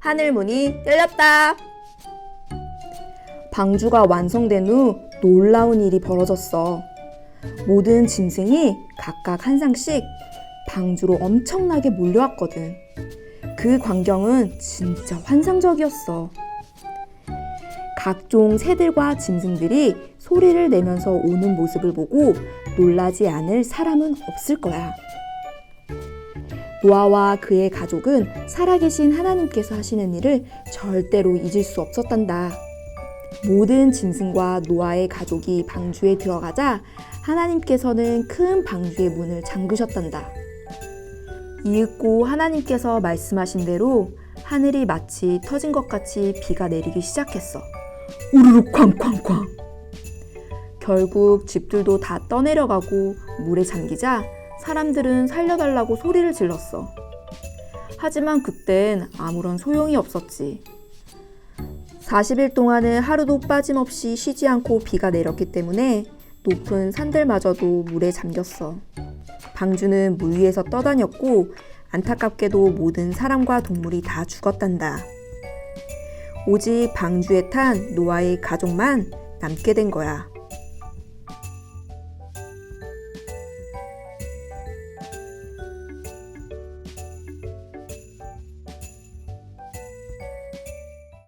하늘문이 열렸다. 방주가 완성된 후 놀라운 일이 벌어졌어. 모든 짐승이 각각 한 상씩 방주로 엄청나게 몰려왔거든. 그 광경은 진짜 환상적이었어. 각종 새들과 짐승들이 소리를 내면서 오는 모습을 보고 놀라지 않을 사람은 없을 거야. 노아와 그의 가족은 살아계신 하나님께서 하시는 일을 절대로 잊을 수 없었단다. 모든 짐승과 노아의 가족이 방주에 들어가자 하나님께서는 큰 방주의 문을 잠그셨단다. 이윽고 하나님께서 말씀하신 대로 하늘이 마치 터진 것 같이 비가 내리기 시작했어. 우르르 쾅쾅쾅. 결국 집들도 다 떠내려가고 물에 잠기자 사람들은 살려달라고 소리를 질렀어. 하지만 그땐 아무런 소용이 없었지. 40일 동안은 하루도 빠짐없이 쉬지 않고 비가 내렸기 때문에 높은 산들마저도 물에 잠겼어. 방주는 물 위에서 떠다녔고 안타깝게도 모든 사람과 동물이 다 죽었단다. 오직 방주에 탄 노아의 가족만 남게 된 거야.